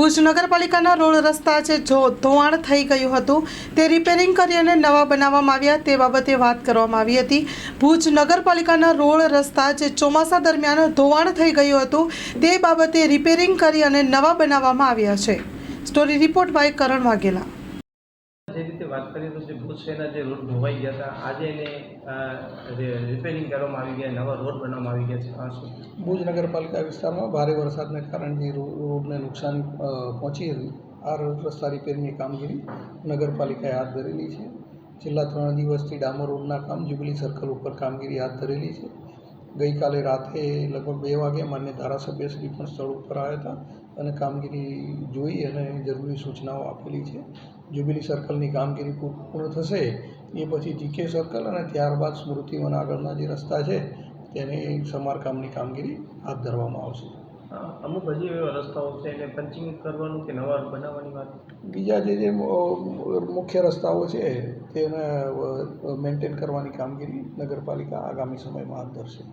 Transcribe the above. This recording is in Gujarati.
ભુજ નગરપાલિકાના રોડ રસ્તા જે ધોવાણ થઈ ગયું હતું, તે રિપેરિંગ કરી અને નવા બનાવવામાં આવ્યા તે બાબતે વાત કરવામાં આવી હતી. ભુજ નગરપાલિકાના રોડ રસ્તા જે ચોમાસા દરમિયાન ધોવાણ થઈ ગયું હતું, તે બાબતે રિપેરિંગ કરી અને નવા બનાવવામાં આવ્યા છે. Story report by Karan Vaghela. જે રીતે વાત કરીએ તો જે ભુજ શહેરના જે રોડ ધોવાઈ ગયા હતા, આજે એને રિપેરિંગ કરવામાં આવી ગયા, નવા રોડ બનાવવામાં આવી ગયા છે. ભુજ નગરપાલિકા વિસ્તારમાં ભારે વરસાદને કારણે જે રોડને નુકસાન પહોંચી હતી આ રોડ રસ્તા રિપેરની કામગીરી નગરપાલિકાએ હાથ ધરેલી છે. છેલ્લા ત્રણ દિવસથી ડામર રોડના કામ જ્યુબિલી સર્કલ ઉપર કામગીરી હાથ ધરેલી છે. ગઈકાલે રાતે લગભગ બે વાગે માન્ય ધારાસભ્યશ્રી પણ સ્થળ ઉપર આવ્યા હતા અને કામગીરી જોઈ અને જરૂરી સૂચનાઓ આપેલી છે. જ્યુબિલી સર્કલની કામગીરી પૂર્ણ થશે એ પછી જીકે સર્કલ અને ત્યારબાદ સ્મૃતિવન આગળના જે રસ્તા છે તેની સમારકામની કામગીરી હાથ ધરવામાં આવશે. અમુક હજી એવા રસ્તાઓ છે એને પંચિંગ કરવાનું કે નવા બનાવવાની વાત? બીજા જે જે મુખ્ય રસ્તાઓ છે તેને મેન્ટેન કરવાની કામગીરી નગરપાલિકા આગામી સમયમાં હાથ ધરશે.